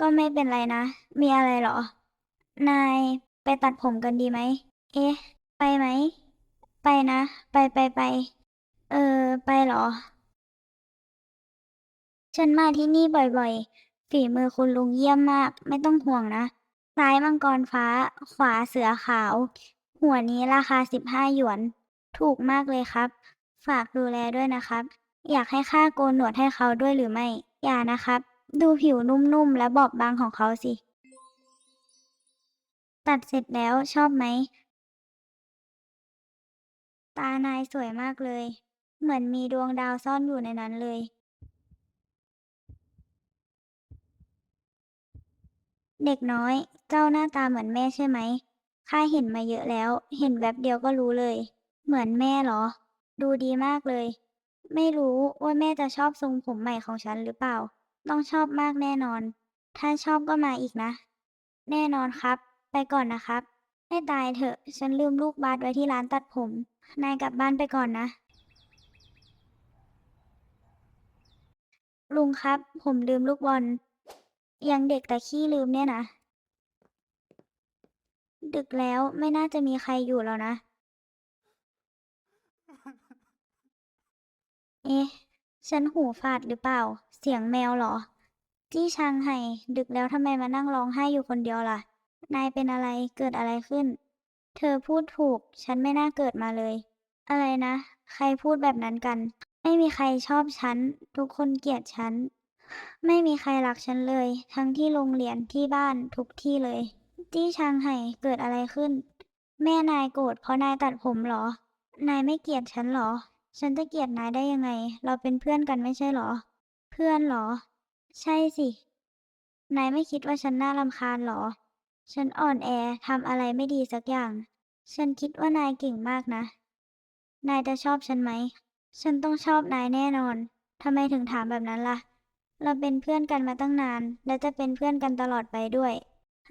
ก็ไม่เป็นไรนะ มีอะไรเหรอ นายไปตัดผมกันดีไหม เอ๊ะ ไปไหม ไปนะ ไปไปไป เออ ไปเหรอ ฉันมาที่นี่บ่อยๆ ฝีมือคุณลุงเยี่ยมมาก ไม่ต้องห่วงนะ ซ้ายมังกรฟ้า ขวาเสือขาว หัวนี้ราคา15หยวน ถูกมากเลยครับ ฝากดูแลด้วยนะครับ อยากให้ข้าโกนหนวดให้เขาด้วยหรือไม่ อย่านะครับ ดูผิวนุ่มๆ และบอบบางของเขาสิ ตัดเสร็จแล้วชอบไหม ตานายสวยมากเลย เหมือนมีดวงดาวซ่อนอยู่ในนั้นเลย เด็กน้อย เจ้าหน้าตาเหมือนแม่ใช่ไหม ข้าเห็นมาเยอะแล้ว เห็นแวบเดียวก็รู้เลย เหมือนแม่เหรอ ดูดีมากเลย ไม่รู้ว่าแม่จะชอบทรงผมใหม่ของฉันหรือเปล่า ต้องชอบมากแน่นอน ถ้าชอบก็มาอีกนะ แน่นอนครับ ไปก่อนนะครับ ให้ตายเถอะ ฉันลืมลูกบาสไว้ที่ร้านตัดผม นายกลับบ้านไปก่อนนะ ลุงครับ ผมลืมลูกบอล ยังเด็กแต่ขี้ลืมเนี่ยนะ ดึกแล้วไม่น่าจะมีใครอยู่แล้วนะ เอ๊ะ ฉันหูฝาดหรือเปล่า เสียงแมวเหรอ จี้ชางไห่ดึกแล้วทำไมมานั่งร้องไห้อยู่คนเดียวล่ะ นายเป็นอะไรเกิดอะไรขึ้น เธอพูดถูก ฉันไม่น่าเกิดมาเลย อะไรนะ ใครพูดแบบนั้นกัน ไม่มีใครชอบฉัน ทุกคนเกลียดฉัน ไม่มีใครรักฉันเลย ทั้งที่โรงเรียนที่บ้านทุกที่เลย จี้ชางไห่เกิดอะไรขึ้น แม่นายโกรธเพราะนายตัดผมเหรอ นายไม่เกลียดฉันเหรอ ฉันจะเกลียดนายได้ยังไง เราเป็นเพื่อนกันไม่ใช่หรอ เพื่อนหรอ ใช่สิ นายไม่คิดว่าฉันน่ารำคาญหรอ ฉันอ่อนแอทำอะไรไม่ดีสักอย่าง ฉันคิดว่านายเก่งมากนะ นายจะชอบฉันไหม ฉันต้องชอบนายแน่นอน ทำไมถึงถามแบบนั้นล่ะ เราเป็นเพื่อนกันมาตั้งนาน และจะเป็นเพื่อนกันตลอดไปด้วย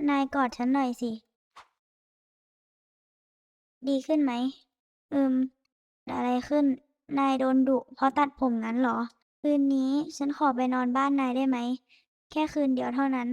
นายกอดฉันหน่อยสิ ดีขึ้นไหม อืมอะไรขึ้น นายโดนดุเพราะตัดผมงั้นเหรอ คืนนี้ฉันขอไปนอนบ้านนายได้ไหม แค่คืนเดียวเท่านั้น